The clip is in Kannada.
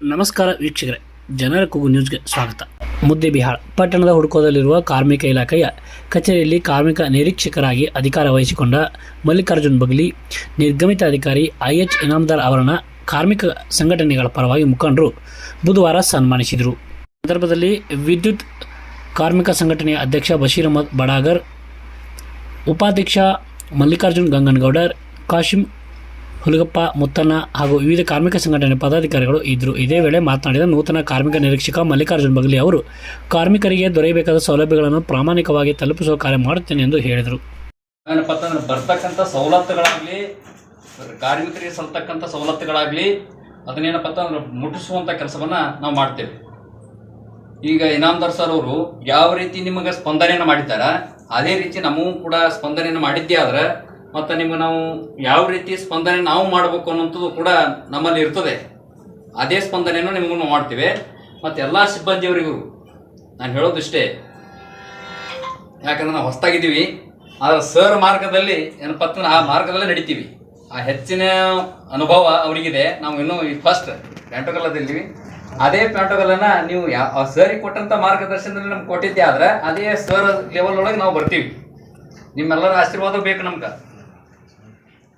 ನಮಸ್ಕಾರ ವೀಕ್ಷಕರೇ, ಜನರ ಕೂಗು ನ್ಯೂಸ್ಗೆ ಸ್ವಾಗತ. ಮುದ್ದೆಬಿಹಾಳ ಪಟ್ಟಣದ ಹುಡುಕೋದಲ್ಲಿರುವ ಕಾರ್ಮಿಕ ಇಲಾಖೆಯ ಕಚೇರಿಯಲ್ಲಿ ಕಾರ್ಮಿಕ ನಿರೀಕ್ಷಕರಾಗಿ ಅಧಿಕಾರ ವಹಿಸಿಕೊಂಡ ಮಲ್ಲಿಕಾರ್ಜುನ್ ಬಗ್ಲಿ, ನಿರ್ಗಮಿತ ಅಧಿಕಾರಿ ಐ ಎಚ್ ಇನಾಮದಾರ್ ಅವರನ್ನು ಕಾರ್ಮಿಕ ಸಂಘಟನೆಗಳ ಪರವಾಗಿ ಮುಖಂಡರು ಬುಧವಾರ ಸನ್ಮಾನಿಸಿದರು. ಸಂದರ್ಭದಲ್ಲಿ ವಿದ್ಯುತ್ ಕಾರ್ಮಿಕ ಸಂಘಟನೆಯ ಅಧ್ಯಕ್ಷ ಬಶೀರ್ ಅಹಮದ್ ಬಡಾಗರ್, ಉಪಾಧ್ಯಕ್ಷ ಮಲ್ಲಿಕಾರ್ಜುನ್ ಗಂಗನಗೌಡರ್, ಕಾಶಿಂ ಹುಲಗಪ್ಪ, ಮುತ್ತಣ್ಣ ಹಾಗೂ ವಿವಿಧ ಕಾರ್ಮಿಕ ಸಂಘಟನೆ ಪದಾಧಿಕಾರಿಗಳು ಇದ್ದರು. ಇದೇ ವೇಳೆ ಮಾತನಾಡಿದ ನೂತನ ಕಾರ್ಮಿಕ ನಿರೀಕ್ಷಕ ಮಲ್ಲಿಕಾರ್ಜುನ್ ಬಗಲಿ ಅವರು, ಕಾರ್ಮಿಕರಿಗೆ ದೊರೆಯಬೇಕಾದ ಸೌಲಭ್ಯಗಳನ್ನು ಪ್ರಾಮಾಣಿಕವಾಗಿ ತಲುಪಿಸುವ ಕಾರ್ಯ ಮಾಡುತ್ತೇನೆ ಎಂದು ಹೇಳಿದರು. ಏನಪ್ಪ ಅಂತಂದ್ರೆ ಬರ್ತಕ್ಕಂಥ ಸವಲತ್ತುಗಳಾಗಲಿ, ಕಾರ್ಮಿಕರಿಗೆ ಸಲ್ತಕ್ಕಂಥ ಸವಲತ್ತುಗಳಾಗಲಿ, ಅದನ್ನೇನಪ್ಪ ಅಂತಂದ್ರೆ ಮುಟ್ಟಿಸುವಂಥ ಕೆಲಸವನ್ನ ನಾವು ಮಾಡ್ತೇವೆ. ಈಗ ಇನಾಮದಾರ್ ಸರ್ ಅವರು ಯಾವ ರೀತಿ ನಿಮಗೆ ಸ್ಪಂದನೆಯನ್ನು ಮಾಡಿದ್ದಾರೆ, ಅದೇ ರೀತಿ ನಮಗೂ ಕೂಡ ಸ್ಪಂದನೆಯನ್ನು ಮಾಡಿದ್ದೇ ಆದ್ರೆ ಮತ್ತು ನಿಮ್ಗೆ ನಾವು ಯಾವ ರೀತಿ ಸ್ಪಂದನೆ ನಾವು ಮಾಡಬೇಕು ಅನ್ನೋಂಥದ್ದು ಕೂಡ ನಮ್ಮಲ್ಲಿ ಇರ್ತದೆ. ಅದೇ ಸ್ಪಂದನೆಯನ್ನು ನಿಮಗೂ ಮಾಡ್ತೀವಿ. ಮತ್ತು ಎಲ್ಲ ಸಿಬ್ಬಂದಿಯವರಿಗೂ ನಾನು ಹೇಳೋದಿಷ್ಟೇ ಯಾಕಂದ್ರೆ ನಾವು ಹೊಸ್ತಾಗಿದ್ದೀವಿ. ಆದ್ರೆ ಸರ್ ಮಾರ್ಗದಲ್ಲಿ ಏನಪ್ಪ ಆ ಮಾರ್ಗದಲ್ಲೇ ನಡಿತೀವಿ. ಆ ಹೆಚ್ಚಿನ ಅನುಭವ ಅವರಿಗಿದೆ. ನಾವು ಇನ್ನೂ ಫಸ್ಟ್ ಪ್ಯಾಂಟೋಗಲ್ಲದಲ್ಲಿ ಅದೇ ಪ್ಯಾಂಟೋಗಲ್ಲನ್ನ ನೀವು ಯಾವ ಸರಿಗೆ ಕೊಟ್ಟಂತ ಮಾರ್ಗದರ್ಶನದಲ್ಲಿ ನಮ್ಗೆ ಕೊಟ್ಟಿದ್ದೆ ಆದ್ರೆ ಅದೇ ಸರ್ ಲೆವೆಲ್ ಒಳಗೆ ನಾವು ಬರ್ತೀವಿ. ನಿಮ್ಮೆಲ್ಲರ ಆಶೀರ್ವಾದ ಬೇಕು ನಮ್ಗೆ.